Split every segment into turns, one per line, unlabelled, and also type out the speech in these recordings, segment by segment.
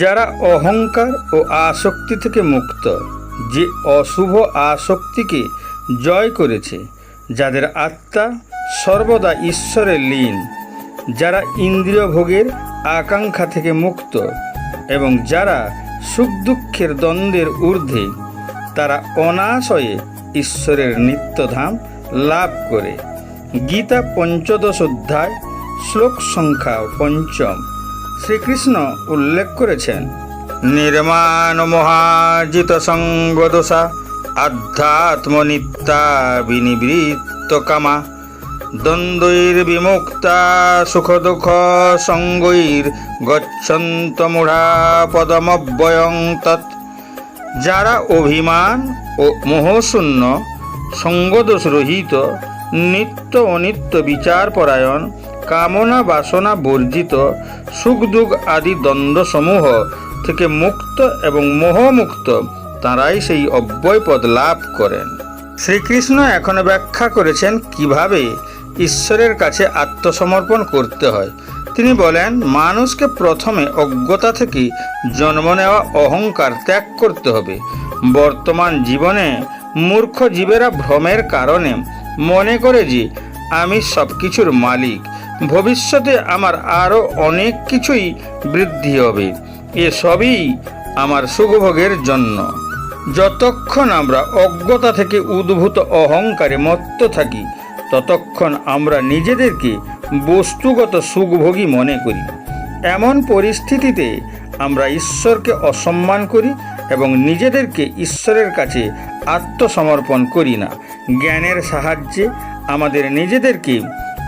যারা অহংকার ও আসক্তি থেকে মুক্ত, যে অশুভ আসক্তিকে জয় করেছে, যাদের আত্মা সর্বদা ঈশ্বরে লীন, যারা ইন্দ্রিয় ভোগের আকাঙ্ক্ষা থেকে মুক্ত এবং যারা সুখ দুঃখের দ্বন্দ্বের ঊর্ধ্বে, তারা অনাশয়ে ঈশ্বরের নিত্যধাম লাভ করে। গীতা পঞ্চদশ অধ্যায়, শ্লোক সংখ্যা পঞ্চম। শ্রীকৃষ্ণ উল্লেখ করেছেন, নির্মাণ মহাজিত সঙ্গদোষা আধ্যাত্ম নিত্যা বিনিবৃত্ত কামা, দ্বন্দ্বৈর বিমুক্তা সুখ দুঃখ সঙ্গৈর গচ্ছন্ত মূঢ়া পদমব্যয়ং তৎ। যারা অভিমান ও মোহশূন্য সঙ্গদোষ রহিত নিত্য অনিত্য বিচারপরায়ণ কামনা বাসনা বর্জিত সুখ দুঃখ আদি দ্বন্দ্বসমূহ থেকে মুক্ত এবং মোহমুক্ত তাঁরাই সেই অব্যয় পদ লাভ করেন। শ্রীকৃষ্ণ এখন ব্যাখ্যা করেছেন কীভাবে ঈশ্বরের কাছে আত্মসমর্পণ করতে হয়। তিনি বলেন, মানুষকে প্রথমে অজ্ঞতা থেকে জন্ম নেওয়া অহংকার ত্যাগ করতে হবে। বর্তমান জীবনে মূর্খ জীবেরা ভ্রমের কারণে মনে করে যে, আমি সব কিছুর মালিক। ভবিষ্যতে আমার আরও অনেক কিছুই বৃদ্ধি হবে। এসবই আমার সুখভোগের জন্য। যতক্ষণ আমরা অজ্ঞতা থেকে উদ্ভূত অহংকারে মত্ত থাকি, ততক্ষণ আমরা নিজেদেরকে বস্তুগত সুখভোগী মনে করি। এমন পরিস্থিতিতে আমরা ঈশ্বরকে অসম্মান করি এবং নিজেদেরকে ঈশ্বরের কাছে আত্মসমর্পণ করি না। জ্ঞানের সাহায্যে আমাদের নিজেদেরকে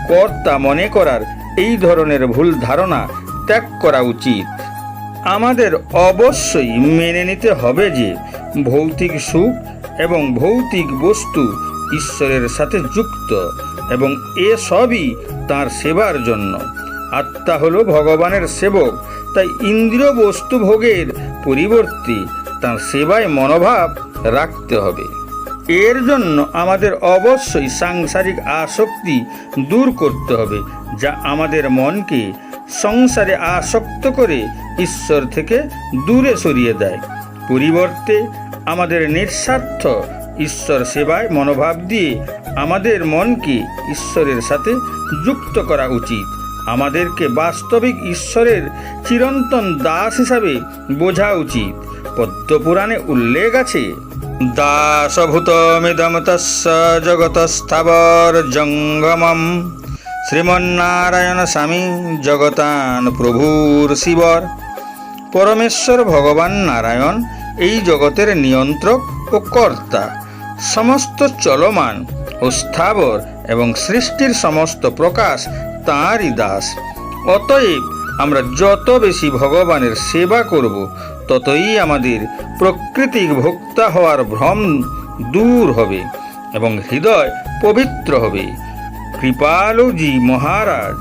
কর্তা মনে করার এই ধরনের ভুল ধারণা ত্যাগ করা উচিত। আমাদের অবশ্যই মেনে নিতে হবে যে ভৌতিক সুখ এবং ভৌতিক বস্তু ঈশ্বরের সাথে যুক্ত এবং এ সবই তাঁর সেবার জন্য। আত্মা হলো ভগবানের সেবক, তাই ইন্দ্রিয় বস্তু ভোগের পরিবর্তে তার সেবায় মনোভাব রাখতে হবে। এর জন্য আমাদের অবশ্যই সাংসারিক আসক্তি দূর করতে হবে, যা আমাদের মনকে সংসারে আসক্ত করে ঈশ্বর থেকে দূরে সরিয়ে দেয়। পরিবর্তে আমাদের নিঃস্বার্থ ঈশ্বর সেবায় মনোভাব দিয়ে আমাদের মনকে ঈশ্বরের সাথে যুক্ত করা উচিত। আমাদেরকে বাস্তবিক ঈশ্বরের চিরন্তন দাস হিসাবে বোঝা উচিত। পদ্মপুরাণে উল্লেখ আছে জগতস্থাবর জঙ্গমম শ্রীমন্নারায়ণ স্বামী জগতান প্রভুর শিবর। পরমেশ্বর ভগবান নারায়ণ এই জগতের নিয়ন্ত্রক ও কর্তা। সমস্ত চলমান ও স্থাবর এবং সৃষ্টির সমস্ত প্রকাশ তাঁরই দাস। অতএব আমরা যত বেশি ভগবানের সেবা করব ততই আমাদের প্রকৃতিক ভোক্তা হওয়ার ভ্রম দূর হবে এবং হৃদয় পবিত্র হবে। কৃপালুজি মহারাজ,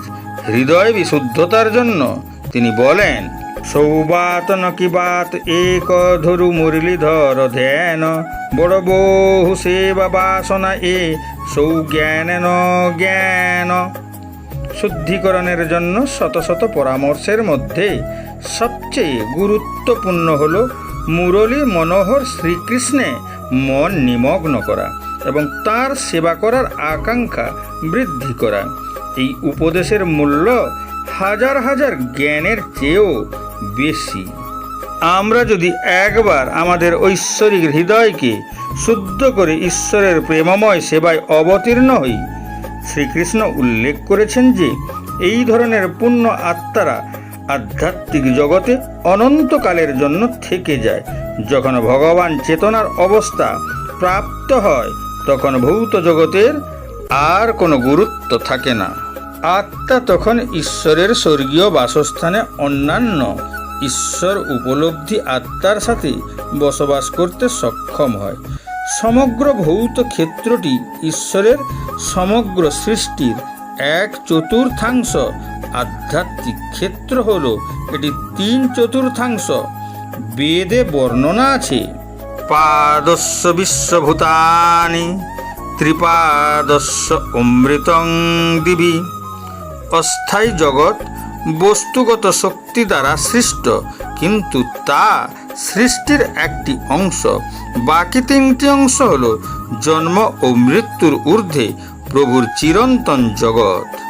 হৃদয় বিশুদ্ধতার জন্য তিনি বলেন সৌবাত নকিবাত এক ধরু মুরলীধর ধ্যান, বড় বহু সেবা বাসনা এ সৌজ্ঞান জ্ঞান। শুদ্ধিকরণের জন্য শত শত পরামর্শের মধ্যে সবচেয়ে গুরুত্বপূর্ণ হল মুরলী মনোহর শ্রীকৃষ্ণে মন নিমগ্ন করা এবং তার সেবা করার আকাঙ্ক্ষা বৃদ্ধি করা। এই উপদেশের মূল্য হাজার হাজার জ্ঞানের চেয়েও বেশি। আমরা যদি একবার আমাদের ঐশ্বরিক হৃদয়কে শুদ্ধ করে ঈশ্বরের প্রেমময় সেবায় অবতীর্ণ হই, শ্রীকৃষ্ণ উল্লেখ করেছেন যে এই ধরনের পুণ্য আত্মারা আধ্যাত্মিক জগতে অনন্তকালের জন্য থেকে যায়। যখন ভগবান চেতনার অবস্থা প্রাপ্ত হয়, তখন ভৌত জগতের আর কোনো গুরুত্ব থাকে না। আত্মা তখন ঈশ্বরের স্বর্গীয় বাসস্থানে অন্যান্য ঈশ্বর উপলব্ধি আত্মার সাথে বসবাস করতে সক্ষম হয়। সমগ্র ভৌত ক্ষেত্রটি ঈশ্বরের সমগ্র সৃষ্টির এক চতুর্থাংশ আধ্যাত্মিক ক্ষেত্র হল এটি তিন চতুর্থাংশ। বেদে বর্ণনা আছে, পাদস্য বিশ্বভূতানি, ত্রিপাদস্য অমৃতং দিবি। অস্থায়ী জগৎ বস্তুগত শক্তি দ্বারা সৃষ্ট, কিন্তু তা সৃষ্টির একটি অংশ। বাকি তিনটি অংশ হল জন্ম ও মৃত্যুর ঊর্ধ্বে প্রভুর চিরন্তন জগৎ।